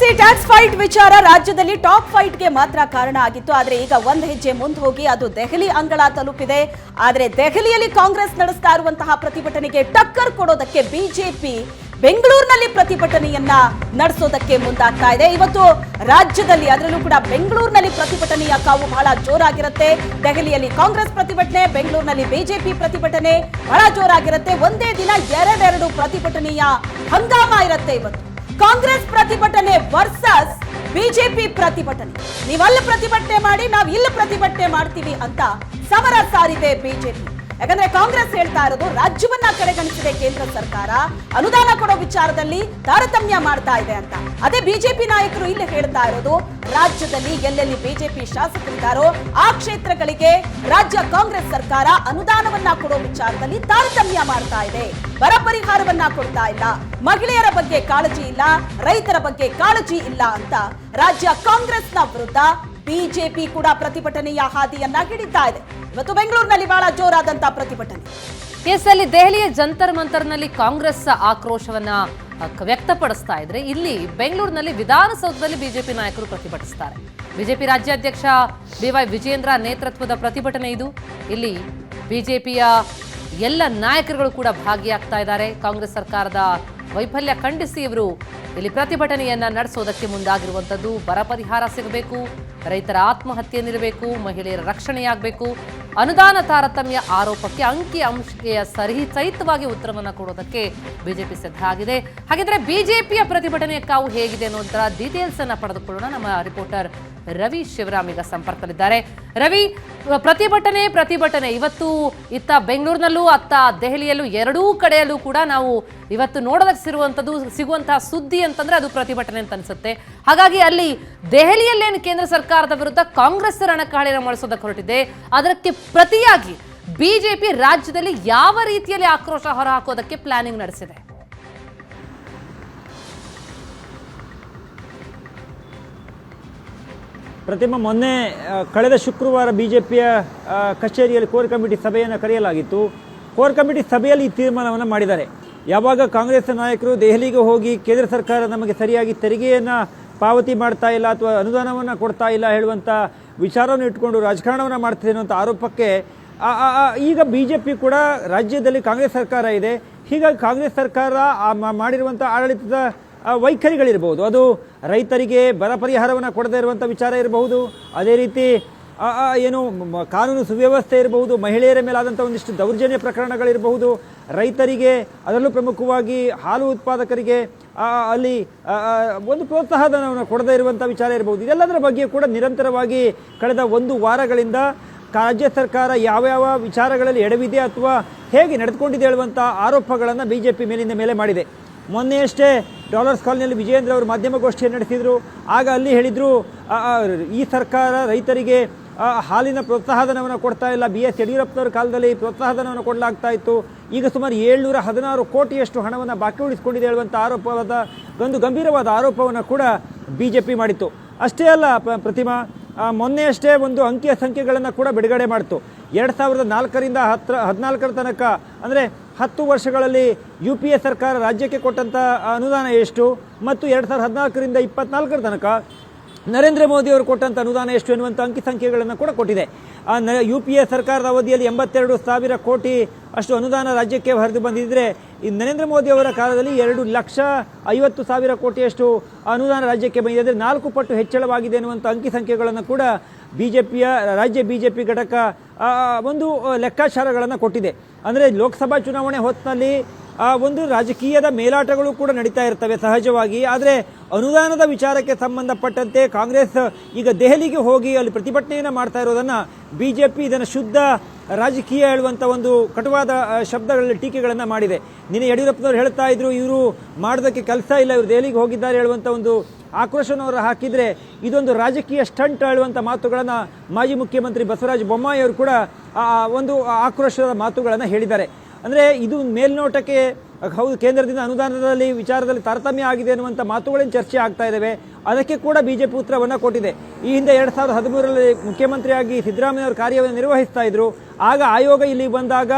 C tax fight ವಿಚಾರ ರಾಜ್ಯದಲ್ಲಿ top ಫೈಟ್ಗೆ ಮಾತ್ರ ಕಾರಣ ಆಗಿತ್ತು. ಆದರೆ ಈಗ ಒಂದು ಹೆಜ್ಜೆ ಮುಂದೆ ಹೋಗಿ ಅದು ದೆಹಲಿ ಅಂಗಳ ತಲುಪಿದೆ. ಆದರೆ ದೆಹಲಿಯಲ್ಲಿ ಕಾಂಗ್ರೆಸ್ ನಡೆಸ್ತಾ ಇರುವಂತಹ ಪ್ರತಿಭಟನೆಗೆ ಟಕ್ಕರ್ ಕೊಡೋದಕ್ಕೆ ಬಿಜೆಪಿ ಬೆಂಗಳೂರಿನಲ್ಲಿ ಪ್ರತಿಭಟನೆಯನ್ನ ನಡೆಸೋದಕ್ಕೆ ಮುಂದಾಗ್ತಾ ಇದೆ. ಇವತ್ತು ರಾಜ್ಯದಲ್ಲಿ ಅದರಲ್ಲೂ ಕೂಡ ಬೆಂಗಳೂರಿನಲ್ಲಿ ಪ್ರತಿಭಟನೆಯ ಕಾವು ಬಹಳ ಜೋರಾಗಿರುತ್ತೆ. ದೆಹಲಿಯಲ್ಲಿ ಕಾಂಗ್ರೆಸ್ ಪ್ರತಿಭಟನೆ, ಬೆಂಗಳೂರಿನಲ್ಲಿ ಬಿಜೆಪಿ ಪ್ರತಿಭಟನೆ ಬಹಳ ಜೋರಾಗಿರುತ್ತೆ. ಒಂದೇ ದಿನ ಎರಡೆರಡು ಪ್ರತಿಭಟನೆಯ ಹಂಗಾಮ ಇರುತ್ತೆ ಇವತ್ತು. ಕಾಂಗ್ರೆಸ್ ಪ್ರತಿಭಟನೆ ವರ್ಸಸ್ ಬಿಜೆಪಿ ಪ್ರತಿಭಟನೆ. ನೀವಲ್ಲಿ ಪ್ರತಿಭಟನೆ ಮಾಡಿ, ನಾವು ಇಲ್ಲಿ ಪ್ರತಿಭಟನೆ ಮಾಡ್ತೀವಿ ಅಂತ ಸಮರ ಸಾರಿದೆ ಬಿಜೆಪಿ. ಯಾಕಂದ್ರೆ ಕಾಂಗ್ರೆಸ್ ಹೇಳ್ತಾ ಇರೋದು ರಾಜ್ಯವನ್ನ ಕಡೆಗಣಿಸಿದೆ ಕೇಂದ್ರ ಸರ್ಕಾರ. ಅನುದಾನ ಕೊಡೋ ವಿಚಾರದಲ್ಲಿ ತಾರತಮ್ಯ ಮಾಡ್ತಾ ಇದೆ ಅಂತ. ಅದೇ ಬಿಜೆಪಿ ನಾಯಕರು ಇಲ್ಲಿ ಹೇಳ್ತಾ ಇರೋದು, ರಾಜ್ಯದಲ್ಲಿ ಎಲ್ಲೆಲ್ಲಿ ಬಿಜೆಪಿ ಶಾಸಕರಿದ್ದಾರೋ ಆ ಕ್ಷೇತ್ರಗಳಿಗೆ ರಾಜ್ಯ ಕಾಂಗ್ರೆಸ್ ಸರ್ಕಾರ ಅನುದಾನವನ್ನ ಕೊಡೋ ವಿಚಾರದಲ್ಲಿ ತಾರತಮ್ಯ ಮಾಡ್ತಾ ಇದೆ. ಬರ ಪರಿಹಾರವನ್ನ ಕೊಡ್ತಾ ಇಲ್ಲ. ಮಹಿಳೆಯರ ಬಗ್ಗೆ ಕಾಳಜಿ ಇಲ್ಲ, ರೈತರ ಬಗ್ಗೆ ಕಾಳಜಿ ಇಲ್ಲ ಅಂತ ರಾಜ್ಯ ಕಾಂಗ್ರೆಸ್ನ ವಿರುದ್ಧ ಬಿಜೆಪಿ ಕೂಡ ಪ್ರತಿಭಟನೆಯ ಹಾದಿಯನ್ನ ಹಿಡಿತಾ ಇದೆ. ಇವತ್ತು ಬೆಂಗಳೂರಿನಲ್ಲಿ ಬಹಳ ಜೋರಾದಂತಹ ಪ್ರತಿಭಟನೆ. ಎಸ್ ಅಲ್ಲಿ ದೆಹಲಿಯ ಜಂತರ್ ಮಂತರ್ನಲ್ಲಿ ಕಾಂಗ್ರೆಸ್ ಆಕ್ರೋಶವನ್ನ ವ್ಯಕ್ತಪಡಿಸ್ತಾ ಇದ್ರೆ ಇಲ್ಲಿ ಬೆಂಗಳೂರಿನಲ್ಲಿ ವಿಧಾನಸೌಧದಲ್ಲಿ ಬಿಜೆಪಿ ನಾಯಕರು ಪ್ರತಿಭಟಿಸ್ತಾರೆ. ಬಿಜೆಪಿ ರಾಜ್ಯಾಧ್ಯಕ್ಷ ಬಿ ವೈ ವಿಜೇಂದ್ರ ನೇತೃತ್ವದ ಪ್ರತಿಭಟನೆ ಇದು. ಇಲ್ಲಿ ಬಿಜೆಪಿಯ ಎಲ್ಲ ನಾಯಕರುಗಳು ಕೂಡ ಭಾಗಿಯಾಗ್ತಾ ಇದ್ದಾರೆ. ಕಾಂಗ್ರೆಸ್ ಸರ್ಕಾರದ ವೈಫಲ್ಯ ಖಂಡಿಸಿ ಇವರು ಇಲ್ಲಿ ಪ್ರತಿಭಟನೆಯನ್ನ ನಡೆಸೋದಕ್ಕೆ ಮುಂದಾಗಿರುವಂಥದ್ದು ಬರ ಪರಿಹಾರ ಸಿಗಬೇಕು, ರೈತರ ಆತ್ಮಹತ್ಯೆ ನಿಲ್ಲಬೇಕು, ಮಹಿಳೆಯರ ರಕ್ಷಣೆಯಾಗಬೇಕು. ಅನುದಾನ ತಾರತಮ್ಯ ಆರೋಪಕ್ಕೆ ಅಂಕಿ ಅಂಶಿಕೆಯ ಸರಿ ಸಹಿತವಾಗಿ ಉತ್ತರವನ್ನು ಕೊಡೋದಕ್ಕೆ ಬಿಜೆಪಿ ಸಿದ್ಧ ಆಗಿದೆ. ಹಾಗಿದ್ರೆ ಬಿಜೆಪಿಯ ಪ್ರತಿಭಟನೆಯ ಕಾವು ಹೇಗಿದೆ ಅನ್ನೋದರ ಡೀಟೇಲ್ಸ್ ಅನ್ನ ಪಡೆದುಕೊಳ್ಳೋಣ ನಮ್ಮ ರಿಪೋರ್ಟರ್ ರವಿ ಶಿವರಾಮ್ ಈಗ ಸಂಪರ್ಕದಲ್ಲಿದ್ದಾರೆ. ರವಿ, ಪ್ರತಿಭಟನೆ ಪ್ರತಿಭಟನೆ. ಇವತ್ತು ಇತ್ತ ಬೆಂಗಳೂರಿನಲ್ಲೂ, ಅತ್ತ ದೆಹಲಿಯಲ್ಲೂ ಎರಡೂ ಕಡೆಯಲ್ಲೂ ಕೂಡ ನಾವು ಇವತ್ತು ನೋಡೋದಕ್ಕೆ ಸಿರುವಂಥದ್ದು ಸಿಗುವಂತಹ ಸುದ್ದಿ ಅಂತಂದ್ರೆ ಅದು ಪ್ರತಿಭಟನೆ ಅಂತ ಅನ್ಸುತ್ತೆ. ಹಾಗಾಗಿ ಅಲ್ಲಿ ದೆಹಲಿಯಲ್ಲೇನು ಕೇಂದ್ರ ಸರ್ಕಾರದ ವಿರುದ್ಧ ಕಾಂಗ್ರೆಸ್ ರಣಕಾಳಿನ ಮಾಡಿಸೋದಕ್ಕೆ ಹೊರಟಿದೆ. ಅದಕ್ಕೆ ಪ್ರತಿಯಾಗಿ ಬಿಜೆಪಿ ರಾಜ್ಯದಲ್ಲಿ ಯಾವ ರೀತಿಯಲ್ಲಿ ಆಕ್ರೋಶ ಹೊರಹಾಕೋದಕ್ಕೆ ಪ್ಲಾನಿಂಗ್ ನಡೆಸಿದೆ? ಪ್ರತಿಮಾ ಮೊನ್ನೆ ಕಳೆದ ಶುಕ್ರವಾರ ಬಿ ಜೆ ಪಿಯ ಕಚೇರಿಯಲ್ಲಿ ಕೋರ್ ಕಮಿಟಿ ಸಭೆಯನ್ನು ಕರೆಯಲಾಗಿತ್ತು. ಕೋರ್ ಕಮಿಟಿ ಸಭೆಯಲ್ಲಿ ಈ ತೀರ್ಮಾನವನ್ನು ಮಾಡಿದ್ದಾರೆ. ಯಾವಾಗ ಕಾಂಗ್ರೆಸ್ ನಾಯಕರು ದೆಹಲಿಗೆ ಹೋಗಿ ಕೇಂದ್ರ ಸರ್ಕಾರ ನಮಗೆ ಸರಿಯಾಗಿ ತೆರಿಗೆಯನ್ನು ಪಾವತಿ ಮಾಡ್ತಾ ಇಲ್ಲ ಅಥವಾ ಅನುದಾನವನ್ನು ಕೊಡ್ತಾ ಇಲ್ಲ ಹೇಳುವಂಥ ವಿಚಾರವನ್ನು ಇಟ್ಕೊಂಡು ರಾಜಕಾರಣವನ್ನು ಮಾಡ್ತಿದೆ ಅನ್ನುವಂಥ ಆರೋಪಕ್ಕೆ ಈಗ ಬಿ ಜೆ ಪಿ ಕೂಡ ರಾಜ್ಯದಲ್ಲಿ ಕಾಂಗ್ರೆಸ್ ಸರ್ಕಾರ ಇದೆ. ಹೀಗಾಗಿ ಕಾಂಗ್ರೆಸ್ ಸರ್ಕಾರ ಮಾಡಿರುವಂಥ ಆಡಳಿತದ ವೈಖರಿಗಳಿರ್ಬೋದು. ಅದು ರೈತರಿಗೆ ಬರ ಪರಿಹಾರವನ್ನು ಕೊಡದೇ ಇರುವಂಥ ವಿಚಾರ ಇರಬಹುದು. ಅದೇ ರೀತಿ ಏನು ಕಾನೂನು ಸುವ್ಯವಸ್ಥೆ ಇರಬಹುದು, ಮಹಿಳೆಯರ ಮೇಲಾದಂಥ ಒಂದಿಷ್ಟು ದೌರ್ಜನ್ಯ ಪ್ರಕರಣಗಳಿರಬಹುದು. ರೈತರಿಗೆ ಅದರಲ್ಲೂ ಪ್ರಮುಖವಾಗಿ ಹಾಲು ಉತ್ಪಾದಕರಿಗೆ ಅಲ್ಲಿ ಒಂದು ಪ್ರೋತ್ಸಾಹಧನವನ್ನು ಕೊಡದೇ ಇರುವಂಥ ವಿಚಾರ ಇರಬಹುದು. ಇದೆಲ್ಲದರ ಬಗ್ಗೆ ಕೂಡ ನಿರಂತರವಾಗಿ ಕಳೆದ ಒಂದು ವಾರಗಳಿಂದ ರಾಜ್ಯ ಸರ್ಕಾರ ಯಾವ್ಯಾವ ವಿಚಾರಗಳಲ್ಲಿ ಎಡವಿದೆ ಅಥವಾ ಹೇಗೆ ನಡೆದುಕೊಂಡಿದೆ ಹೇಳುವಂಥ ಆರೋಪಗಳನ್ನು ಬಿ ಜೆ ಪಿ ಮೇಲಿಂದ ಮೇಲೆ ಮಾಡಿದೆ. ಮೊನ್ನೆಯಷ್ಟೇ ಡಾಲರ್ಸ್ ಕಾಲನಿಯಲ್ಲಿ ವಿಜಯೇಂದ್ರ ಅವರು ಮಾಧ್ಯಮಗೋಷ್ಠಿಯನ್ನು ನಡೆಸಿದರು. ಆಗ ಅಲ್ಲಿ ಹೇಳಿದರು ಈ ಸರ್ಕಾರ ರೈತರಿಗೆ ಹಾಲಿನ ಪ್ರೋತ್ಸಾಹಧನವನ್ನು ಕೊಡ್ತಾ ಇಲ್ಲ. ಬಿ ಎಸ್ ಯಡಿಯೂರಪ್ಪನವರ ಕಾಲದಲ್ಲಿ ಪ್ರೋತ್ಸಾಹಧನವನ್ನು ಕೊಡಲಾಗ್ತಾ ಇತ್ತು. ಈಗ ಸುಮಾರು ಏಳ್ನೂರ ಹದಿನಾರು ಕೋಟಿಯಷ್ಟು ಹಣವನ್ನು ಬಾಕಿ ಉಳಿಸಿಕೊಂಡಿದೆ ಹೇಳುವಂಥ ಆರೋಪವಾದ, ಒಂದು ಗಂಭೀರವಾದ ಆರೋಪವನ್ನು ಕೂಡ ಬಿ ಜೆ ಪಿ ಮಾಡಿತ್ತು. ಅಷ್ಟೇ ಅಲ್ಲ ಪ್ರತಿಮಾ ಮೊನ್ನೆಯಷ್ಟೇ ಒಂದು ಅಂಕಿಯ ಸಂಖ್ಯೆಗಳನ್ನು ಕೂಡ ಬಿಡುಗಡೆ ಮಾಡಿತು. ಎರಡು ಸಾವಿರದ ನಾಲ್ಕರಿಂದ ಹತ್ರ, ಹದಿನಾಲ್ಕರ ತನಕ, ಅಂದರೆ ಹತ್ತು ವರ್ಷಗಳಲ್ಲಿ ಯು ಪಿ ಎ ಸರ್ಕಾರ ರಾಜ್ಯಕ್ಕೆ ಕೊಟ್ಟಂಥ ಅನುದಾನ ಎಷ್ಟು? ಮತ್ತು ಎರಡು ಸಾವಿರದ ಹದಿನಾಲ್ಕರಿಂದ ಇಪ್ಪತ್ನಾಲ್ಕರ ತನಕ ನರೇಂದ್ರ ಮೋದಿ ಅವರು ಕೊಟ್ಟಂಥ ಅನುದಾನ ಎಷ್ಟು ಎನ್ನುವಂಥ ಅಂಕಿ ಸಂಖ್ಯೆಗಳನ್ನು ಕೂಡ ಕೊಟ್ಟಿದೆ. ಆ ನ ಯು ಪಿ ಎ ಸರ್ಕಾರದ ಅವಧಿಯಲ್ಲಿ ಎಂಬತ್ತೆರಡು ಸಾವಿರ ಕೋಟಿ ಅಷ್ಟು ಅನುದಾನ ರಾಜ್ಯಕ್ಕೆ ಹರಿದು ಬಂದಿದ್ದರೆ ಈ ನರೇಂದ್ರ ಮೋದಿ ಅವರ ಕಾಲದಲ್ಲಿ ಎರಡು ಲಕ್ಷ ಐವತ್ತು ಸಾವಿರ ಕೋಟಿಯಷ್ಟು ಅನುದಾನ ರಾಜ್ಯಕ್ಕೆ ಬಂದಿದೆ. ಅಂದರೆ ನಾಲ್ಕು ಪಟ್ಟು ಹೆಚ್ಚಳವಾಗಿದೆ ಎನ್ನುವಂಥ ಅಂಕಿ ಸಂಖ್ಯೆಗಳನ್ನು ಕೂಡ ಬಿ ಜೆ ಪಿಯ ರಾಜ್ಯ ಬಿ ಜೆ ಪಿ ಘಟಕ ಒಂದು ಲೆಕ್ಕಾಚಾರಗಳನ್ನು ಕೊಟ್ಟಿದೆ. ಅಂದರೆ ಲೋಕಸಭಾ ಚುನಾವಣೆ ಹೊತ್ತಿನಲ್ಲಿ ಒಂದು ರಾಜಕೀಯದ ಮೇಲಾಟಗಳು ಕೂಡ ನಡೀತಾ ಇರ್ತವೆ ಸಹಜವಾಗಿ. ಆದರೆ ಅನುದಾನದ ವಿಚಾರಕ್ಕೆ ಸಂಬಂಧಪಟ್ಟಂತೆ ಕಾಂಗ್ರೆಸ್ ಈಗ ದೆಹಲಿಗೆ ಹೋಗಿ ಅಲ್ಲಿ ಪ್ರತಿಭಟನೆಯನ್ನು ಮಾಡ್ತಾ ಇರೋದನ್ನು ಬಿ ಜೆ ಪಿ ಇದನ್ನು ಶುದ್ಧ ರಾಜಕೀಯ ಹೇಳುವಂಥ ಒಂದು ಕಟುವಾದ ಆ, ಶಬ್ದಗಳಲ್ಲಿ ಟೀಕೆಗಳನ್ನು ಮಾಡಿದೆ. ನಿನ್ನೆ ಯಡಿಯೂರಪ್ಪನವರು ಹೇಳ್ತಾ ಇದ್ರು ಇವರು ಮಾಡೋದಕ್ಕೆ ಕೆಲಸ ಇಲ್ಲ ಇವರು ದೆಹಲಿಗೆ ಹೋಗಿದ್ದಾರೆ ಹೇಳುವಂಥ ಒಂದು ಆಕ್ರೋಶನವರು ಹಾಕಿದರೆ ಇದೊಂದು ರಾಜಕೀಯ ಸ್ಟಂಟ್ ಹೇಳುವಂಥ ಮಾತುಗಳನ್ನು ಮಾಜಿ ಮುಖ್ಯಮಂತ್ರಿ ಬಸವರಾಜ ಬೊಮ್ಮಾಯಿ ಅವರು ಕೂಡ ಆ ಒಂದು ಆಕ್ರೋಶದ ಮಾತುಗಳನ್ನು ಹೇಳಿದ್ದಾರೆ. ಅಂದರೆ ಇದು ಮೇಲ್ನೋಟಕ್ಕೆ, ಹೌದು, ಕೇಂದ್ರದಿಂದ ಅನುದಾನದಲ್ಲಿ ವಿಚಾರದಲ್ಲಿ ತಾರತಮ್ಯ ಆಗಿದೆ ಅನ್ನುವಂಥ ಮಾತುಗಳೇನು ಚರ್ಚೆ ಆಗ್ತಾ ಇದ್ದಾವೆ ಅದಕ್ಕೆ ಕೂಡ ಬಿಜೆಪಿ ಉತ್ತರವನ್ನು ಕೊಟ್ಟಿದೆ. ಈ ಹಿಂದೆ ಎರಡು ಸಾವಿರದ ಹದಿಮೂರರಲ್ಲಿ ಮುಖ್ಯಮಂತ್ರಿಯಾಗಿ ಸಿದ್ದರಾಮಯ್ಯ ಅವರು ಕಾರ್ಯವನ್ನು ನಿರ್ವಹಿಸ್ತಾ ಇದ್ದರು ಆಗ ಆಯೋಗ ಇಲ್ಲಿ ಬಂದಾಗ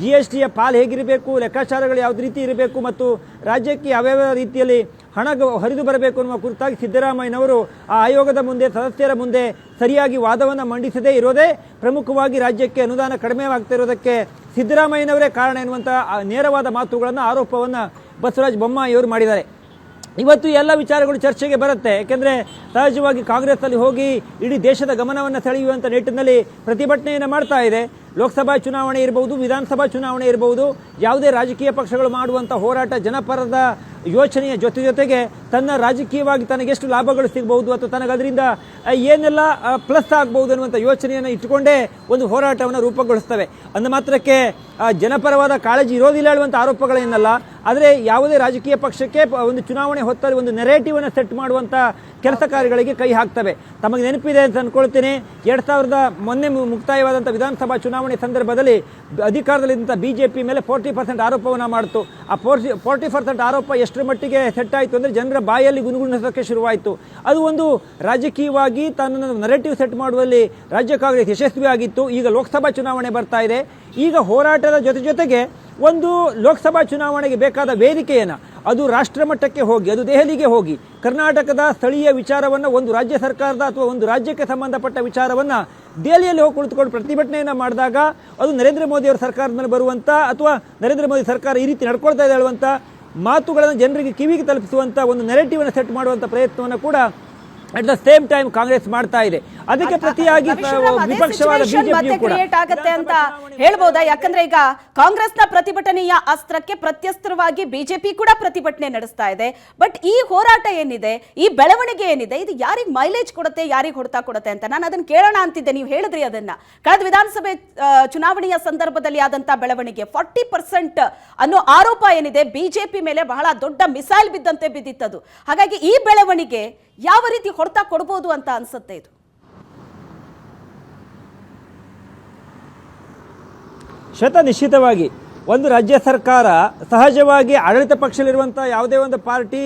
ಜಿ ಎಸ್ ಟಿಯ ಪಾಲ್ ಹೇಗಿರಬೇಕು, ಲೆಕ್ಕಾಚಾರಗಳು ಯಾವ ರೀತಿ ಇರಬೇಕು ಮತ್ತು ರಾಜ್ಯಕ್ಕೆ ಯಾವ್ಯಾವ ರೀತಿಯಲ್ಲಿ ಹಣ ಹರಿದು ಬರಬೇಕು ಅನ್ನುವ ಕುರಿತಾಗಿ ಸಿದ್ದರಾಮಯ್ಯನವರು ಆ ಆಯೋಗದ ಮುಂದೆ, ಸದಸ್ಯರ ಮುಂದೆ ಸರಿಯಾಗಿ ವಾದವನ್ನು ಮಂಡಿಸದೇ ಇರೋದೇ ಪ್ರಮುಖವಾಗಿ ರಾಜ್ಯಕ್ಕೆ ಅನುದಾನ ಕಡಿಮೆ ಆಗ್ತಿರೋದಕ್ಕೆ ಸಿದ್ದರಾಮಯ್ಯನವರೇ ಕಾರಣ ಎನ್ನುವಂಥ ನೇರವಾದ ಮಾತುಗಳನ್ನು, ಆರೋಪವನ್ನು ಬಸವರಾಜ ಬೊಮ್ಮಾಯಿಯವರು ಮಾಡಿದ್ದಾರೆ. ಇವತ್ತು ಎಲ್ಲ ವಿಚಾರಗಳು ಚರ್ಚೆಗೆ ಬರುತ್ತೆ. ಏಕೆಂದರೆ ಸಹಜವಾಗಿ ಕಾಂಗ್ರೆಸ್ನಲ್ಲಿ ಹೋಗಿ ಇಡೀ ದೇಶದ ಗಮನವನ್ನು ಸೆಳೆಯುವಂಥ ನಿಟ್ಟಿನಲ್ಲಿ ಪ್ರತಿಭಟನೆಯನ್ನು ಮಾಡ್ತಾ ಇದೆ. ಲೋಕಸಭಾ ಚುನಾವಣೆ ಇರಬಹುದು ವಿಧಾನಸಭಾ ಚುನಾವಣೆ ಇರಬಹುದು ಯಾವುದೇ ರಾಜಕೀಯ ಪಕ್ಷಗಳು ಮಾಡುವಂಥ ಹೋರಾಟ ಜನಪರದ ಯೋಚನೆಯ ಜೊತೆ ಜೊತೆಗೆ ತನ್ನ ರಾಜಕೀಯವಾಗಿ ತನಗೆಷ್ಟು ಲಾಭಗಳು ಸಿಗಬಹುದು ಅಥವಾ ತನಗದರಿಂದ ಏನೆಲ್ಲ ಪ್ಲಸ್ ಆಗ್ಬೋದು ಅನ್ನುವಂಥ ಯೋಚನೆಯನ್ನು ಇಟ್ಟುಕೊಂಡೇ ಒಂದು ಹೋರಾಟವನ್ನು ರೂಪುಗೊಳಿಸ್ತವೆ. ಅಂದ ಮಾತ್ರಕ್ಕೆ ಜನಪರವಾದ ಕಾಳಜಿ ಇರೋದಿಲ್ಲ ಹೇಳುವಂಥ ಆರೋಪಗಳೇನಲ್ಲ ಆದರೆ ಯಾವುದೇ ರಾಜಕೀಯ ಪಕ್ಷಕ್ಕೆ ಒಂದು ಚುನಾವಣೆ ಹೊತ್ತಲ್ಲಿ ಒಂದು ನೆರೇಟಿವನ್ನು ಸೆಟ್ ಮಾಡುವಂಥ ಕೆಲಸ ಕಾರ್ಯಗಳಿಗೆ ಕೈ ಹಾಕ್ತವೆ. ತಮಗೆ ನೆನಪಿದೆ ಅಂತ ಅಂದ್ಕೊಳ್ತೇನೆ ಎರಡು ಸಾವಿರದ ಮೊನ್ನೆ ಮುಕ್ತಾಯವಾದಂಥ ವಿಧಾನಸಭಾ ಚುನಾವಣೆ ಸಂದರ್ಭದಲ್ಲಿ ಅಧಿಕಾರದಲ್ಲಿದ್ದಂಥ ಬಿ ಜೆ ಪಿ ಮೇಲೆ ಫೋರ್ಟಿ ಪರ್ಸೆಂಟ್ ಆರೋಪವನ್ನು ಮಾಡಿತು. ಆ ಫೋರ್ಟಿ ಫೋರ್ಟಿ ಪರ್ಸೆಂಟ್ ಆರೋಪ ಎಷ್ಟರ ಮಟ್ಟಿಗೆ ಸೆಟ್ ಆಯಿತು ಅಂದರೆ ಜನರ ಬಾಯಲ್ಲಿ ಗುಣಗುಣಿಸೋಕ್ಕೆ ಶುರುವಾಯಿತು. ಅದು ಒಂದು ರಾಜಕೀಯವಾಗಿ ತನ್ನ ನರೇಟಿವ್ ಸೆಟ್ ಮಾಡುವಲ್ಲಿ ರಾಜ್ಯ ಕಾಂಗ್ರೆಸ್ ಯಶಸ್ವಿಯಾಗಿತ್ತು. ಈಗ ಲೋಕಸಭಾ ಚುನಾವಣೆ ಬರ್ತಾ ಇದೆ. ಈಗ ಹೋರಾಟದ ಜೊತೆ ಜೊತೆಗೆ ಒಂದು ಲೋಕಸಭಾ ಚುನಾವಣೆಗೆ ಬೇಕಾದ ವೇದಿಕೆಯನ್ನು ಅದು ರಾಷ್ಟ್ರ ಮಟ್ಟಕ್ಕೆ ಹೋಗಿ, ಅದು ದೆಹಲಿಗೆ ಹೋಗಿ, ಕರ್ನಾಟಕದ ಸ್ಥಳೀಯ ವಿಚಾರವನ್ನು, ಒಂದು ರಾಜ್ಯ ಸರ್ಕಾರದ ಅಥವಾ ಒಂದು ರಾಜ್ಯಕ್ಕೆ ಸಂಬಂಧಪಟ್ಟ ವಿಚಾರವನ್ನು ದೆಹಲಿಯಲ್ಲಿ ಹೋಗಿ ಕುಳಿತುಕೊಂಡು ಪ್ರತಿಭಟನೆಯನ್ನು ಮಾಡಿದಾಗ ಅದು ನರೇಂದ್ರ ಮೋದಿ ಅವರ ಸರ್ಕಾರದ ಮೇಲೆ ಬರುವಂಥ ಅಥವಾ ನರೇಂದ್ರ ಮೋದಿ ಸರ್ಕಾರ ಈ ರೀತಿ ನಡ್ಕೊಳ್ತಾ ಇದೆ ಹೇಳುವಂಥ ಮಾತುಗಳನ್ನು ಜನರಿಗೆ ಕಿವಿಗೆ ತಲುಪಿಸುವಂಥ ಒಂದು ನೆರೆಟಿವನ್ನು ಸೆಟ್ ಮಾಡುವಂಥ ಪ್ರಯತ್ನವನ್ನು ಕೂಡ at the same time Congress ಮಾಡ್ತಾ ಇದೆ. ಅದಕ್ಕೆ ಪ್ರತಿಯಾಗಿ ವಿಪಕ್ಷವಾದ ಕೂಡ ಕ್ರಿಯೇಟ್ ಆಗುತ್ತೆ ಅಂತ ಹೇಳ್ಬೋದಾ? ಯಾಕಂದ್ರೆ ಈಗ ಕಾಂಗ್ರೆಸ್ನ ಪ್ರತಿಭಟನೆಯ ಅಸ್ತ್ರಕ್ಕೆ ಪ್ರತ್ಯಸ್ತ್ರವಾಗಿ ಬಿಜೆಪಿ ಕೂಡ ಪ್ರತಿಭಟನೆ ನಡೆಸ್ತಾ ಇದೆ. ಬಟ್ ಈ ಹೋರಾಟ ಏನಿದೆ? ಈ ಬೆಳವಣಿಗೆ ಏನಿದೆ? ಇದು ಯಾರಿಗೆ ಮೈಲೇಜ್ ಕೊಡುತ್ತೆ ಯಾರಿಗೆ ಹೊಡೆತ ಕೊಡುತ್ತೆ ಅಂತ ನಾನು ಅದನ್ನ ಕೇಳೋಣ ಅಂತಿದ್ದೆ. ನೀವು ಹೇಳಿದ್ರಿ ಅದನ್ನ. ಕಳೆದ ವಿಧಾನಸಭೆ ಚುನಾವಣೆಯ ಸಂದರ್ಭದಲ್ಲಿ ಆದಂತ ಬೆಳವಣಿಗೆ ಫಾರ್ಟಿ ಪರ್ಸೆಂಟ್ ಅನ್ನೋ ಆರೋಪ ಏನಿದೆ? ಬಿಜೆಪಿ ಮೇಲೆ ಬಹಳ ದೊಡ್ಡ ಮಿಸೈಲ್ ಬಿದ್ದಂತೆ ಬಿದ್ದಿತ್ತದು. ಹಾಗಾಗಿ ಈ ಬೆಳವಣಿಗೆ ಯಾವ ರೀತಿ ಹೊಡೆತ ಕೊಡ್ಬೋದು ಅಂತ ಅನ್ಸುತ್ತೆ ಇದು? ಶತ ನಿಶ್ಚಿತವಾಗಿ ಒಂದು ರಾಜ್ಯ ಸರ್ಕಾರ ಸಹಜವಾಗಿ ಆಡಳಿತ ಪಕ್ಷದಲ್ಲಿರುವಂಥ ಯಾವುದೇ ಒಂದು ಪಾರ್ಟಿ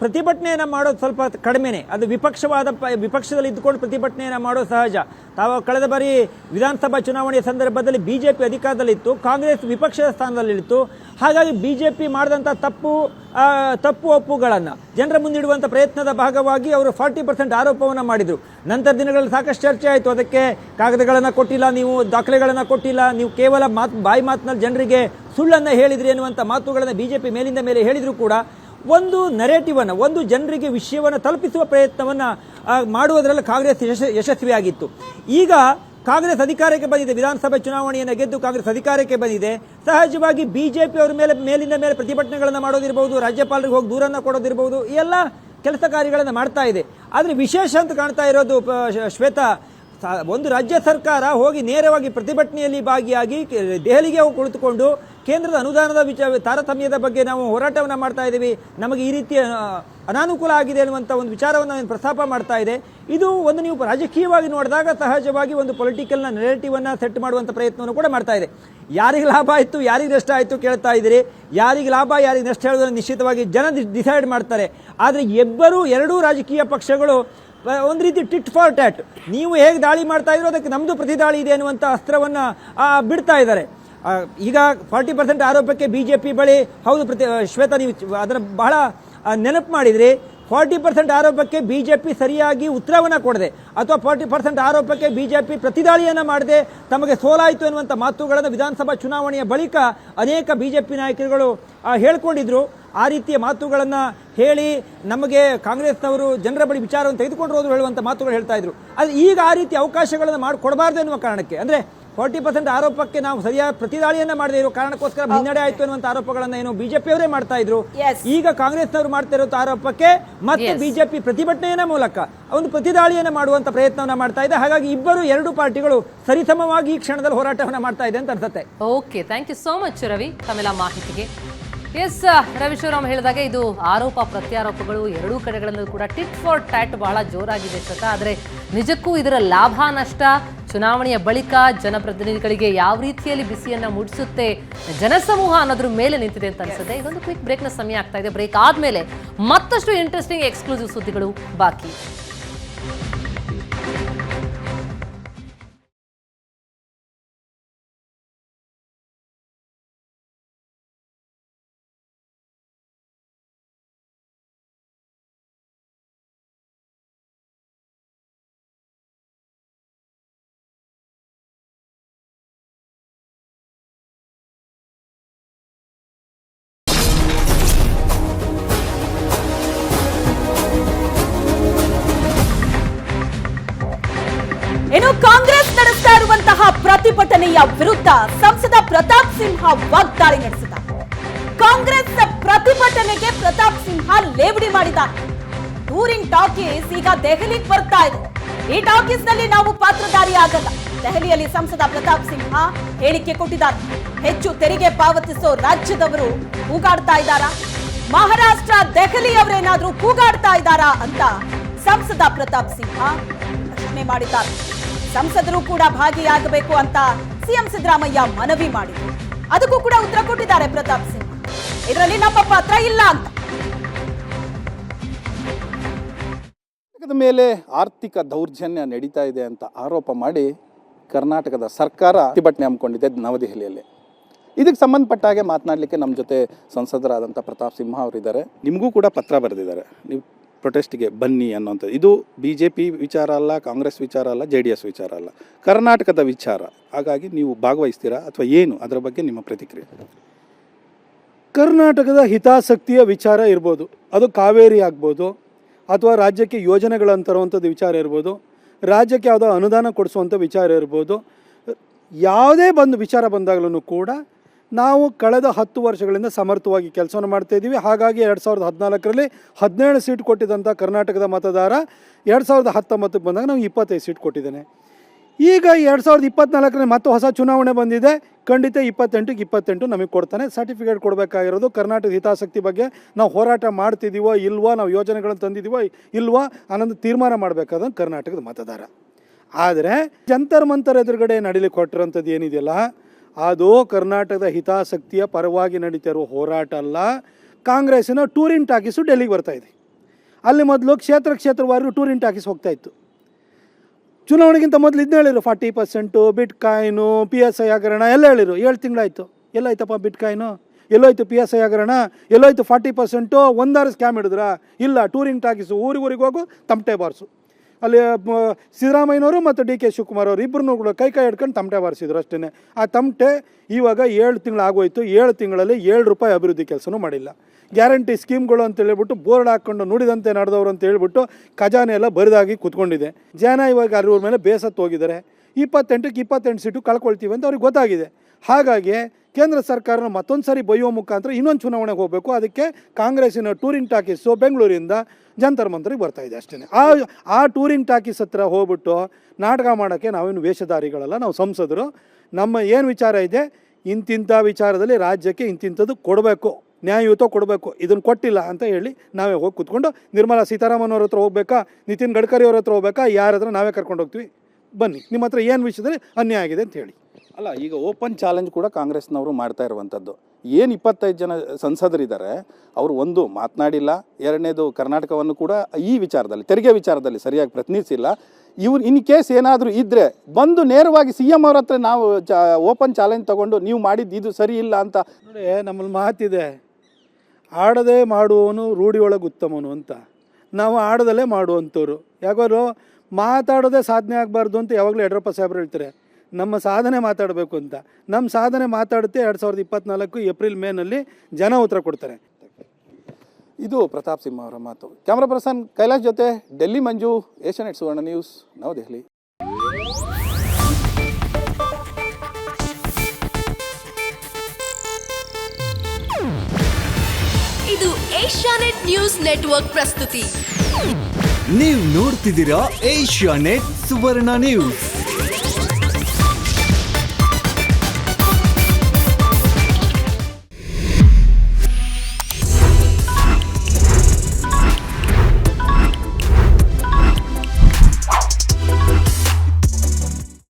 ಪ್ರತಿಭಟನೆಯನ್ನು ಮಾಡೋದು ಸ್ವಲ್ಪ ಕಡಿಮೆನೆ. ಅದು ವಿಪಕ್ಷವಾದ ವಿಪಕ್ಷದಲ್ಲಿ ಇದ್ದುಕೊಂಡು ಪ್ರತಿಭಟನೆಯನ್ನು ಮಾಡೋದು ಸಹಜ. ತಾವು ಕಳೆದ ಬಾರಿ ವಿಧಾನಸಭಾ ಚುನಾವಣೆಯ ಸಂದರ್ಭದಲ್ಲಿ ಬಿ ಜೆ ಪಿ ಅಧಿಕಾರದಲ್ಲಿತ್ತು, ಕಾಂಗ್ರೆಸ್ ವಿಪಕ್ಷದ ಸ್ಥಾನದಲ್ಲಿತ್ತು. ಹಾಗಾಗಿ ಬಿ ಜೆ ಪಿ ಮಾಡಿದಂಥ ತಪ್ಪು ತಪ್ಪು ಒಪ್ಪುಗಳನ್ನು, ಜನರ ಮುಂದಿಡುವಂಥ ಪ್ರಯತ್ನದ ಭಾಗವಾಗಿ ಅವರು ಫಾರ್ಟಿ ಪರ್ಸೆಂಟ್ ಆರೋಪವನ್ನು ಮಾಡಿದರು. ನಂತರ ದಿನಗಳಲ್ಲಿ ಸಾಕಷ್ಟು ಚರ್ಚೆ ಆಯಿತು. ಅದಕ್ಕೆ ಕಾಗದಗಳನ್ನು ಕೊಟ್ಟಿಲ್ಲ, ನೀವು ದಾಖಲೆಗಳನ್ನು ಕೊಟ್ಟಿಲ್ಲ, ನೀವು ಕೇವಲ ಮಾತು, ಬಾಯಿ ಮಾತಿನಲ್ಲಿ ಜನರಿಗೆ ಸುಳ್ಳನ್ನು ಹೇಳಿದ್ರಿ ಎನ್ನುವಂಥ ಮಾತುಗಳನ್ನು ಬಿ ಜೆ ಪಿ ಮೇಲಿಂದ ಮೇಲೆ ಹೇಳಿದರೂ ಕೂಡ. ಒಂದು ನೆರೇಟಿವನ್ನು ಒಂದು ಜನರಿಗೆ ವಿಷಯವನ್ನು ತಲುಪಿಸುವ ಪ್ರಯತ್ನವನ್ನು ಮಾಡುವುದರಲ್ಲಿ ಕಾಂಗ್ರೆಸ್ ಯಶ ಯಶಸ್ವಿಯಾಗಿತ್ತು. ಈಗ ಕಾಂಗ್ರೆಸ್ ಅಧಿಕಾರಕ್ಕೆ ಬಂದಿದೆ, ವಿಧಾನಸಭೆ ಚುನಾವಣೆಯನ್ನು ಗೆದ್ದು ಕಾಂಗ್ರೆಸ್ ಅಧಿಕಾರಕ್ಕೆ ಬಂದಿದೆ. ಸಹಜವಾಗಿ ಬಿಜೆಪಿ ಅವರ ಮೇಲೆ, ಮೇಲಿಂದ ಮೇಲೆ ಪ್ರತಿಭಟನೆಗಳನ್ನು ಮಾಡೋದಿರ್ಬೋದು, ರಾಜ್ಯಪಾಲರಿಗೆ ಹೋಗಿ ದೂರನ್ನು ಕೊಡೋದಿರ್ಬೋದು, ಈ ಎಲ್ಲ ಕೆಲಸ ಕಾರ್ಯಗಳನ್ನು ಮಾಡ್ತಾ ಇದೆ. ಆದರೆ ವಿಶೇಷ ಅಂತ ಕಾಣ್ತಾ ಇರೋದು ಶ್ವೇತಾ ಒಂದು ರಾಜ್ಯ ಸರ್ಕಾರ ಹೋಗಿ ನೇರವಾಗಿ ಪ್ರತಿಭಟನೆಯಲ್ಲಿ ಭಾಗಿಯಾಗಿ ದೆಹಲಿಗೆ ಕುಳಿತುಕೊಂಡು ಕೇಂದ್ರದ ಅನುದಾನದ ವಿಚಾರ, ತಾರತಮ್ಯದ ಬಗ್ಗೆ ನಾವು ಹೋರಾಟವನ್ನು ಮಾಡ್ತಾ ಇದ್ದೀವಿ. ನಮಗೆ ಈ ರೀತಿಯ ಅನಾನುಕೂಲ ಆಗಿದೆ ಅನ್ನುವಂಥ ಒಂದು ವಿಚಾರವನ್ನು ನಾನು ಪ್ರಸ್ತಾಪ ಮಾಡ್ತಾ ಇದೆ. ಇದು ಒಂದು ನೀವು ರಾಜಕೀಯವಾಗಿ ನೋಡಿದಾಗ ಸಹಜವಾಗಿ ಒಂದು ಪೊಲಿಟಿಕಲ್ನ ನೆರೇಟಿವನ್ನು ಸೆಟ್ ಮಾಡುವಂಥ ಪ್ರಯತ್ನವನ್ನು ಕೂಡ ಮಾಡ್ತಾ ಇದೆ. ಯಾರಿಗೆ ಲಾಭ ಆಯಿತು, ಯಾರಿಗೆ ನಷ್ಟ ಆಯಿತು ಕೇಳ್ತಾ ಇದ್ದೀರಿ. ಯಾರಿಗೆ ಲಾಭ, ಯಾರಿಗೆ ನಷ್ಟ ಹೇಳೋದನ್ನು ನಿಶ್ಚಿತವಾಗಿ ಜನ ಡಿಸೈಡ್ ಮಾಡ್ತಾರೆ. ಆದರೆ ಇಬ್ಬರೂ, ಎರಡೂ ರಾಜಕೀಯ ಪಕ್ಷಗಳು ಒಂದು ರೀತಿ ಟಿಟ್ ಫಾರ್ ಟ್ಯಾಟ್. ನೀವು ಹೇಗೆ ದಾಳಿ ಮಾಡ್ತಾ ಇರೋ ಅದಕ್ಕೆ ನಮ್ಮದು ಪ್ರತಿದಾಳಿ ಇದೆ ಅನ್ನುವಂಥ ಅಸ್ತ್ರವನ್ನು ಬಿಡ್ತಾ ಇದ್ದಾರೆ. ಈಗ ಫಾರ್ಟಿ ಪರ್ಸೆಂಟ್ ಆರೋಪಕ್ಕೆ ಬಿ ಜೆ ಪಿ ಬಳಿ, ಹೌದು ಪ್ರತಿ ಶ್ವೇತಾ, ನೀವು ಅದನ್ನು ಬಹಳ ನೆನಪು ಮಾಡಿದ್ರಿ. ಫಾರ್ಟಿ ಪರ್ಸೆಂಟ್ ಆರೋಪಕ್ಕೆ ಬಿ ಜೆ ಪಿ ಸರಿಯಾಗಿ ಉತ್ತರವನ್ನು ಕೊಡದೆ. ಅಥವಾ ಫಾರ್ಟಿ ಪರ್ಸೆಂಟ್ ಆರೋಪಕ್ಕೆ ಬಿ ಜೆ ಪಿ ಪ್ರತಿದಾಳಿಯನ್ನು ಮಾಡದೆ. ತಮಗೆ ಸೋಲಾಯಿತು ಎನ್ನುವಂಥ ಮಾತುಗಳನ್ನು ವಿಧಾನಸಭಾ ಚುನಾವಣೆಯ ಬಳಿಕ ಅನೇಕ ಬಿ ಜೆ ಪಿ ನಾಯಕರುಗಳು ಹೇಳ್ಕೊಂಡಿದ್ರು. ಆ ರೀತಿಯ ಮಾತುಗಳನ್ನು ಹೇಳಿ ನಮಗೆ ಕಾಂಗ್ರೆಸ್ನವರು ಜನರ ಬಳಿ ವಿಚಾರವನ್ನು ತೆಗೆದುಕೊಂಡು ಹೋದ್ರು ಹೇಳುವಂಥ ಮಾತುಗಳು ಹೇಳ್ತಾ ಇದ್ರು. ಅದು ಈಗ ಆ ರೀತಿ ಅವಕಾಶಗಳನ್ನು ಮಾಡಿ ಕೊಡಬಾರ್ದು ಎನ್ನುವ ಕಾರಣಕ್ಕೆ. ಅಂದರೆ ಫಾರ್ಟಿ ಪರ್ಸೆಂಟ್ ಆರೋಪಕ್ಕೆ ನಾವು ಸರಿಯಾದ ಪ್ರತಿದಾಳಿಯನ್ನ ಮಾಡದೇ ಇರೋ ಕಾರಣಕ್ಕೋಸ್ಕರ ಹಿನ್ನಡೆ ಆಯಿತು ಅನ್ನುವಂಥ ಆರೋಪಗಳನ್ನು ಏನು ಬಿಜೆಪಿಯವರೇ ಮಾಡ್ತಾ ಇದ್ರು. ಈಗ ಕಾಂಗ್ರೆಸ್ನವರು ಮಾಡ್ತಾ ಇರೋ ಆರೋಪಕ್ಕೆ ಮತ್ತೆ ಬಿಜೆಪಿ ಪ್ರತಿಭಟನೆಯ ಮೂಲಕ ಒಂದು ಪ್ರತಿದಾಳಿಯನ್ನು ಮಾಡುವಂತ ಪ್ರಯತ್ನವನ್ನ ಮಾಡ್ತಾ ಇದೆ. ಹಾಗಾಗಿ ಇಬ್ಬರು ಎರಡು ಪಾರ್ಟಿಗಳು ಸರಿಸಮವಾಗಿ ಈ ಕ್ಷಣದಲ್ಲಿ ಹೋರಾಟವನ್ನ ಮಾಡ್ತಾ ಇದೆ ಅಂತ ಅನ್ಸುತ್ತೆ. Okay thank you so much Ravi ತಮ್ಮೆಲ್ಲ ಮಾಹಿತಿಗೆ. ಎಸ್ ರವಿಶ್ವರಾಮ್ ಹೇಳಿದಾಗ ಇದು ಆರೋಪ ಪ್ರತ್ಯಾರೋಪಗಳು ಎರಡೂ ಕಡೆಗಳಲ್ಲೂ ಕೂಡ ಟಿಟ್ ಫಾರ್ ಟ್ಯಾಟ್ ಬಹಳ ಜೋರಾಗಿದೆ ಶ್ವೇತ. ಆದರೆ ನಿಜಕ್ಕೂ ಇದರ ಲಾಭ, ನಷ್ಟ ಚುನಾವಣೆಯ ಬಳಿಕ ಜನಪ್ರತಿನಿಧಿಗಳಿಗೆ ಯಾವ ರೀತಿಯಲ್ಲಿ ಬಿಸಿಯನ್ನ ಮುಡಿಸುತ್ತೆ, ಜನಸಮೂಹ ಅನ್ನೋದ್ರ ಮೇಲೆ ನಿಂತಿದೆ ಅಂತ ಅನ್ಸುತ್ತೆ. ಇದೊಂದು ಕ್ವಿಕ್ ಬ್ರೇಕ್ನ ಸಮಯ ಆಗ್ತಾ ಇದೆ. ಬ್ರೇಕ್ ಆದಮೇಲೆ ಮತ್ತಷ್ಟು ಇಂಟ್ರೆಸ್ಟಿಂಗ್ ಎಕ್ಸ್ಕ್ಲೂಸಿವ್ ಸುದ್ದಿಗಳು ಬಾಕಿ. ಪ್ರತಿಭಟನೆಯ ವಿರುದ್ಧ ಸಂಸದ ಪ್ರತಾಪ್ ಸಿಂಹ ವಾಗ್ದಾಳಿ ನಡೆಸಿದ ಕಾಂಗ್ರೆಸ್ ಪ್ರತಿಭಟನೆಗೆ ಪ್ರತಾಪ್ ಸಿಂಹ ಲೇವಡಿ ಮಾಡಿದ್ದಾರೆ. ಊರಿನ ಟಾಕೀಸ್ ಈಗ ದೆಹಲಿಗೆ ಬರ್ತಾ ಇದೆ. ಈ ಟಾಕೀಸ್ನಲ್ಲಿ ನಾವು ಪಾತ್ರಧಾರಿ ಆಗಲ್ಲ ದೆಹಲಿಯಲ್ಲಿ ಸಂಸದ ಪ್ರತಾಪ್ ಸಿಂಹ ಹೇಳಿಕೆ ಕೊಟ್ಟಿದ್ದಾರೆ. ಹೆಚ್ಚು ತೆರಿಗೆ ಪಾವತಿಸೋ ರಾಜ್ಯದವರು ಕೂಗಾಡ್ತಾ ಇದ್ದಾರಾ? ಮಹಾರಾಷ್ಟ್ರ, ದೆಹಲಿಯವರೇನಾದ್ರೂ ಕೂಗಾಡ್ತಾ ಇದ್ದಾರಾ ಅಂತ ಸಂಸದ ಪ್ರತಾಪ್ ಸಿಂಹ ಪ್ರಶ್ನೆ ಮಾಡಿದ್ದಾರೆ. ಸಂಸದರು ಕೂಡ ಭಾಗಿಯಾಗಬೇಕು ಅಂತ ಸಿಎಂ ಸಿದ್ದರಾಮಯ್ಯ ಮನವಿ ಮಾಡಿದ್ರು. ಅದಕ್ಕೂ ಕೂಡ ಉತ್ತರ ಕೊಟ್ಟಿದ್ದಾರೆ ಪ್ರತಾಪ್ ಸಿಂಗ್ ಇದರಲ್ಲಿ ನಮ್ಮ ಪಾತ್ರ ಇಲ್ಲ ಅಂತ. ಮೇಲೆ ಆರ್ಥಿಕ ದೌರ್ಜನ್ಯ ನಡೀತಾ ಇದೆ ಅಂತ ಆರೋಪ ಮಾಡಿ ಕರ್ನಾಟಕದ ಸರ್ಕಾರ ಪ್ರತಿಭಟನೆ ಹಮ್ಮಿಕೊಂಡಿದೆ ನವದೆಹಲಿಯಲ್ಲಿ. ಇದಕ್ಕೆ ಸಂಬಂಧಪಟ್ಟ ಹಾಗೆ ಮಾತನಾಡಲಿಕ್ಕೆ ನಮ್ಮ ಜೊತೆ ಸಂಸದರಾದಂಥ ಪ್ರತಾಪ್ ಸಿಂಹ ಅವರಿದ್ದಾರೆ. ನಿಮಗೂ ಕೂಡ ಪತ್ರ ಬರೆದಿದ್ದಾರೆ. ನೀವು ಪ್ರೊಟೆಸ್ಟ್ಗೆ ಬನ್ನಿ ಅನ್ನೋಂಥದ್ದು ಇದು ಬಿ ಜೆ ಪಿ ವಿಚಾರ ಅಲ್ಲ, ಕಾಂಗ್ರೆಸ್ ವಿಚಾರ ಅಲ್ಲ ಜೆ ಡಿ ಎಸ್ ವಿಚಾರ ಅಲ್ಲ. ಕರ್ನಾಟಕದ ವಿಚಾರ. ಹಾಗಾಗಿ ನೀವು ಭಾಗವಹಿಸ್ತೀರಾ ಅಥವಾ ಏನು? ಅದರ ಬಗ್ಗೆ ನಿಮ್ಮ ಪ್ರತಿಕ್ರಿಯೆ. ಕರ್ನಾಟಕದ ಹಿತಾಸಕ್ತಿಯ ವಿಚಾರ ಇರ್ಬೋದು. ಅದು ಕಾವೇರಿ ಆಗ್ಬೋದು. ಅಥವಾ ರಾಜ್ಯಕ್ಕೆ ಯೋಜನೆಗಳನ್ನು ತರುವಂಥದ್ದು ವಿಚಾರ ಇರ್ಬೋದು. ರಾಜ್ಯಕ್ಕೆ ಯಾವುದೋ ಅನುದಾನ ಕೊಡಿಸುವಂಥ ವಿಚಾರ ಇರ್ಬೋದು. ಯಾವುದೇ ಬಂದು ವಿಚಾರ ಬಂದಾಗಲೂ ಕೂಡ ನಾವು ಕಳೆದ ಹತ್ತು ವರ್ಷಗಳಿಂದ ಸಮರ್ಥವಾಗಿ ಕೆಲಸವನ್ನು ಮಾಡ್ತಾಯಿದ್ದೀವಿ ಹಾಗಾಗಿ ಎರಡು ಸಾವಿರದ ಹದಿನಾಲ್ಕರಲ್ಲಿ ಹದಿನೇಳು ಸೀಟ್ ಕೊಟ್ಟಿದ್ದಂಥ ಕರ್ನಾಟಕದ ಮತದಾರ ಎರಡು ಸಾವಿರದ ಹತ್ತೊಂಬತ್ತಕ್ಕೆ ಬಂದಾಗ ನಾವು ಇಪ್ಪತ್ತೈದು ಸೀಟ್ ಕೊಟ್ಟಿದ್ದೇನೆ. ಈಗ ಎರಡು ಸಾವಿರದ ಇಪ್ಪತ್ನಾಲ್ಕರಲ್ಲಿ ಮತ್ತೆ ಹೊಸ ಚುನಾವಣೆ ಬಂದಿದೆ. ಖಂಡಿತ ಇಪ್ಪತ್ತೆಂಟಿಗೆ ಇಪ್ಪತ್ತೆಂಟು ನಮಗೆ ಕೊಡ್ತಾನೆ. ಸರ್ಟಿಫಿಕೇಟ್ ಕೊಡಬೇಕಾಗಿರೋದು ಕರ್ನಾಟಕದ ಹಿತಾಸಕ್ತಿ ಬಗ್ಗೆ ನಾವು ಹೋರಾಟ ಮಾಡ್ತಿದ್ದೀವೋ ಇಲ್ವೋ, ನಾವು ಯೋಜನೆಗಳನ್ನು ತಂದಿದ್ದೀವೋ ಇಲ್ವೋ ಅನ್ನೋದು ತೀರ್ಮಾನ ಮಾಡಬೇಕಾದ ಕರ್ನಾಟಕದ ಮತದಾರ. ಆದರೆ ಜಂತರ್ ಮಂತರ್ ಎದುರುಗಡೆ ನಡೀಲಿಕ್ಕೆ ಕೊಟ್ಟಿರೋಂಥದ್ದು ಏನಿದೆಯಲ್ಲ ಅದು ಕರ್ನಾಟಕದ ಹಿತಾಸಕ್ತಿಯ ಪರವಾಗಿ ನಡೀತಾ ಹೋರಾಟ ಅಲ್ಲ. ಕಾಂಗ್ರೆಸ್ಸಿನ ಟೂರಿನ್ ಟಾಕೀಸು ಡೆಲ್ಲಿಗೆ ಬರ್ತಾ ಇದೆ. ಅಲ್ಲಿ ಮೊದಲು ಕ್ಷೇತ್ರ ಕ್ಷೇತ್ರವಾರು ಟೂರಿನ್ ಟಾಕೀಸ್ ಹೋಗ್ತಾ ಇತ್ತು. ಚುನಾವಣೆಗಿಂತ ಮೊದಲು ಇದನ್ನ ಹೇಳಿರು forty percent bitcoin P S I ಹಗರಣ ಎಲ್ಲ ಹೇಳಿರು ಏಳು ತಿಂಗಳಾಯಿತು. ಎಲ್ಲೋಯ್ತಪ್ಪ ಬಿಟ್ ಕಾಯಿನು ಎಲ್ಲೋಯ್ತು ಪಿ ಎಸ್ ಐ ಹಗರಣ? ಎಲ್ಲೋಯ್ತು ಫಾರ್ಟಿ ಪರ್ಸೆಂಟು? ಒಂದಾರು ಸ್ಕ್ಯಾಮ್ ಹಿಡಿದ್ರಾ? ಇಲ್ಲ ಟೂರಿಂಗ್ ಟಾಕೀಸು ಊರಿಗೆ ಹೋಗು, ತಮಟೆ ಬಾರಿಸು. ಅಲ್ಲಿ ಸಿದ್ದರಾಮಯ್ಯನವರು ಮತ್ತು ಡಿ ಕೆ ಶಿವಕುಮಾರ್ ಅವರು ಇಬ್ಬರನ್ನೂ ಕೂಡ ಕೈ ಕೈ ಹಿಡ್ಕೊಂಡು ತಮಟೆ ಬಾರಿಸಿದ್ರು ಅಷ್ಟೇ ಆ ತಮಟೆ ಇವಾಗ ಏಳು ತಿಂಗಳು ಆಗೋಯ್ತು. ಏಳು ತಿಂಗಳಲ್ಲಿ ಏಳು ರೂಪಾಯಿ ಅಭಿವೃದ್ಧಿ ಕೆಲಸನೂ ಮಾಡಿಲ್ಲ. ಗ್ಯಾರಂಟಿ ಸ್ಕೀಮ್ಗಳು ಅಂತ ಹೇಳ್ಬಿಟ್ಟು ಬೋರ್ಡ್ ಹಾಕ್ಕೊಂಡು ನುಡಿದಂತೆ ನಡೆದವರು ಅಂತ ಹೇಳಿಬಿಟ್ಟು ಖಜಾನೆ ಎಲ್ಲ ಬರಿದಾಗಿ ಕೂತ್ಕೊಂಡಿದೆ. ಜನ ಇವಾಗ ಅರಿವ್ರ ಮೇಲೆ ಬೇಸತ್ತು ಹೋಗಿದ್ದಾರೆ. ಇಪ್ಪತ್ತೆಂಟಕ್ಕೆ ಇಪ್ಪತ್ತೆಂಟು ಸೀಟು ಕಳ್ಕೊಳ್ತೀವಿ ಅಂತ ಅವ್ರಿಗೆ ಗೊತ್ತಾಗಿದೆ. ಹಾಗಾಗಿ ಕೇಂದ್ರ ಸರ್ಕಾರನ ಮತ್ತೊಂದು ಸಾರಿ ಬೈಯುವ ಮುಖಾಂತರ ಇನ್ನೊಂದು ಚುನಾವಣೆಗೆ ಹೋಗಬೇಕು. ಅದಕ್ಕೆ ಕಾಂಗ್ರೆಸ್ಸಿನ ಟೂರಿಂಗ್ ಟಾಕೀಸು ಬೆಂಗಳೂರಿಂದ ಜಂತರ್ ಮಂತರಿಗೆ ಬರ್ತಾ ಇದೆ ಅಷ್ಟೇ ಆ ಆ ಟೂರಿಂಗ್ ಟಾಕೀಸ್ ಹತ್ರ ಹೋಗ್ಬಿಟ್ಟು ನಾಟಕ ಮಾಡೋಕ್ಕೆ ನಾವೇನು ವೇಷಧಾರಿಗಳಲ್ಲ, ನಾವು ಸಂಸದರು. ನಮ್ಮ ಏನು ವಿಚಾರ ಇದೆ? ಇಂತಿಂಥ ವಿಚಾರದಲ್ಲಿ ರಾಜ್ಯಕ್ಕೆ ಇಂತಿಂಥದ್ದು ಕೊಡಬೇಕು, ನ್ಯಾಯಯುತ ಕೊಡಬೇಕು ಇದನ್ನು ಕೊಟ್ಟಿಲ್ಲ ಅಂತ ಹೇಳಿ ನಾವೇ ಹೋಗಿ ಕೂತ್ಕೊಂಡು ನಿರ್ಮಲಾ ಸೀತಾರಾಮನ್ ಅವ್ರ ಹತ್ರ ಹೋಗ್ಬೇಕಾ? ನಿತಿನ್ ಗಡ್ಕರಿ ಅವ್ರ ಹತ್ರ ಹೋಗ್ಬೇಕಾ? ಯಾರ ಹತ್ರ ನಾವೇ ಕರ್ಕೊಂಡು ಹೋಗ್ತೀವಿ? ಬನ್ನಿ, ನಿಮ್ಮ ಹತ್ರ ಏನು ವಿಷಯದಲ್ಲಿ ಅನ್ಯಾಯ ಆಗಿದೆ ಅಂತ ಹೇಳಿ. ಅಲ್ಲ, ಈಗ ಓಪನ್ ಚಾಲೆಂಜ್ ಕೂಡ ಕಾಂಗ್ರೆಸ್ನವರು ಮಾಡ್ತಾ ಇರುವಂಥದ್ದು. ಏನು ಇಪ್ಪತ್ತೈದು ಜನ ಸಂಸದರಿದ್ದಾರೆ, ಅವರು ಒಂದು, ಮಾತನಾಡಿಲ್ಲ, ಎರಡನೇದು ಕರ್ನಾಟಕವನ್ನು ಕೂಡ ಈ ವಿಚಾರದಲ್ಲಿ, ತೆರಿಗೆ ವಿಚಾರದಲ್ಲಿ ಸರಿಯಾಗಿ ಪ್ರತಿನಿಧಿಸಿಲ್ಲ ಇವ್ರು ಇನ್ ಕೇಸ್ ಏನಾದರೂ ಇದ್ದರೆ ಬಂದು ನೇರವಾಗಿ ಸಿ ಎಂ ಅವ್ರ ಹತ್ರ ನಾವು ಚ, ಓಪನ್ ಚಾಲೆಂಜ್ ತಗೊಂಡು ನೀವು ಮಾಡಿದ್ದು ಇದು ಸರಿ ಇಲ್ಲ ಅಂತ. ನೋಡಿ, ನಮ್ಮಲ್ಲಿ ಮಾತಿದೆ. ಆಡದೆ ಮಾಡುವವನು ರೂಢಿಯೊಳಗೆ ಉತ್ತಮನು ಅಂತ. ನಾವು ಆಡದಲ್ಲೇ ಮಾಡುವಂಥವ್ರು. ಯಾಕಂದ್ರೆ ಮಾತಾಡೋದೇ ಸಾಧನೆ ಆಗಬಾರ್ದು ಅಂತ ಯಾವಾಗಲೂ ಯಡಿಯೂರಪ್ಪ ಸಾಹೇಬ್ರು ಹೇಳ್ತಾರೆ. ನಮ್ಮ ಸಾಧನೆ ಮಾತಾಡಬೇಕು ಅಂತ. ನಮ್ಮ ಸಾಧನೆ ಮಾತಾಡುತ್ತೆ ಎರಡು ಸಾವಿರದ ಇಪ್ಪತ್ನಾಲ್ಕು ಏಪ್ರಿಲ್ ಮೇನಲ್ಲಿ ಜನ ಉತ್ತರ ಕೊಡ್ತಾರೆ. ಇದು ಪ್ರತಾಪ್ ಸಿಂಹ ಅವರ ಮಾತು. ಕ್ಯಾಮ್ರಾ ಪರ್ಸನ್ ಕೈಲಾಶ್ ಜೊತೆ ಡೆಲ್ಲಿ ಮಂಜು ಏಷ್ಯಾನೆಟ್ ಸುವರ್ಣ ನ್ಯೂಸ್ ನವದೆಹಲಿ. ಇದು ಏಷ್ಯಾನೆಟ್ ನ್ಯೂಸ್ ನೆಟ್ವರ್ಕ್ ಪ್ರಸ್ತುತಿ. ನೀವು ನೋಡ್ತಿದ್ದೀರಾ ಏಷ್ಯಾ ನೆಟ್ ಸುವರ್ಣ ನ್ಯೂಸ್.